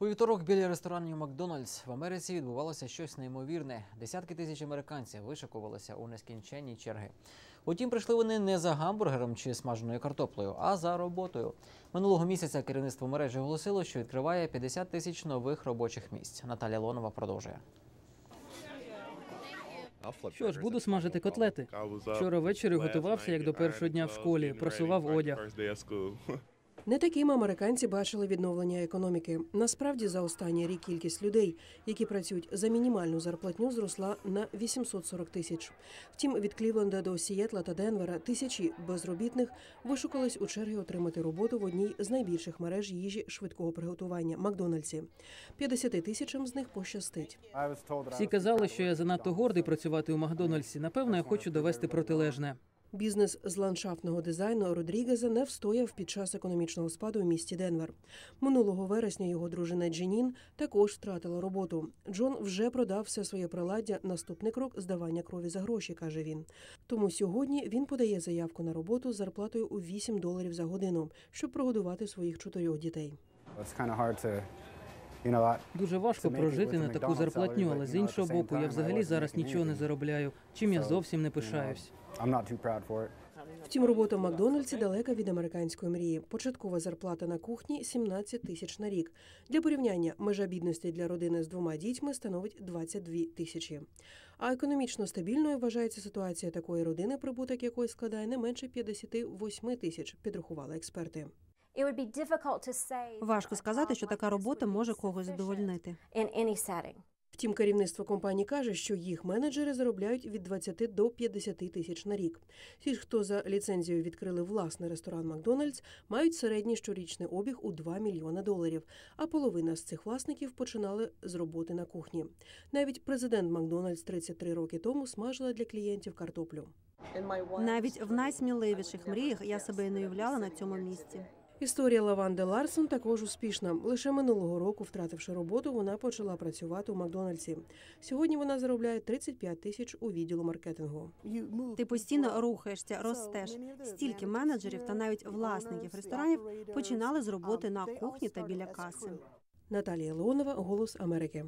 У вівторок біля ресторанів Макдональдс в Америці відбувалося щось неймовірне. Десятки тисяч американців вишикувалися у нескінченні черги. Утім, прийшли вони не за гамбургером чи смаженою картоплею, а за роботою. Минулого місяця керівництво мережі оголосило, що відкриває 50 тисяч нових робочих місць. Наталя Лонова продовжує. Що ж, буду смажити котлети. Вчора ввечері готувався як до першого дня в школі, просував одяг. Не таким американці бачили відновлення економіки. Насправді, за останній рік кількість людей, які працюють за мінімальну зарплатню, зросла на 840 тисяч. Втім, від Клівленда до Сієтла та Денвера тисячі безробітних вишукались у черги отримати роботу в одній з найбільших мереж їжі швидкого приготування Макдональдсі. 50 тисячам з них пощастить. Всі казали, що я занадто гордий працювати у Макдональдсі. Напевно, я хочу довести протилежне. Бізнес з ландшафтного дизайну Родрігеза не встояв під час економічного спаду в місті Денвер. Минулого вересня його дружина Дженін також втратила роботу. Джон вже продав все своє приладдя. Наступний крок здавання крові за гроші, каже він. Тому сьогодні він подає заявку на роботу з зарплатою у 8 доларів за годину, щоб прогодувати своїх чотирьох дітей. Дуже важко прожити на таку зарплатню, але з іншого боку, я взагалі зараз нічого не заробляю, чим я зовсім не пишаюсь. Втім, робота в Макдональдсі далека від американської мрії. Початкова зарплата на кухні 17 тисяч на рік. Для порівняння межа бідності для родини з двома дітьми становить 22 тисячі. А економічно стабільною вважається ситуація такої родини, прибуток якої складає не менше 58 тисяч, підрахували експерти. Важко сказати, що така робота може когось задовольнити. Втім, керівництво компанії каже, що їх менеджери заробляють від 20 до 50 тисяч на рік. Ті, ж, хто за ліцензією відкрили власний ресторан Макдональдс, мають середній щорічний обіг у 2 мільйони доларів. А половина з цих власників починали з роботи на кухні. Навіть президент Макдональдс 33 роки тому смажила для клієнтів картоплю. Навіть в найсміливіших мріях я себе не уявляла на цьому місці. Історія Лаванди Ларсон також успішна. Лише минулого року, втративши роботу, вона почала працювати у Макдональдсі. Сьогодні вона заробляє 35 тисяч у відділу маркетингу. Ти постійно рухаєшся, ростеш. Стільки менеджерів та навіть власників ресторанів починали з роботи на кухні та біля каси. Наталія Леонова, Голос Америки.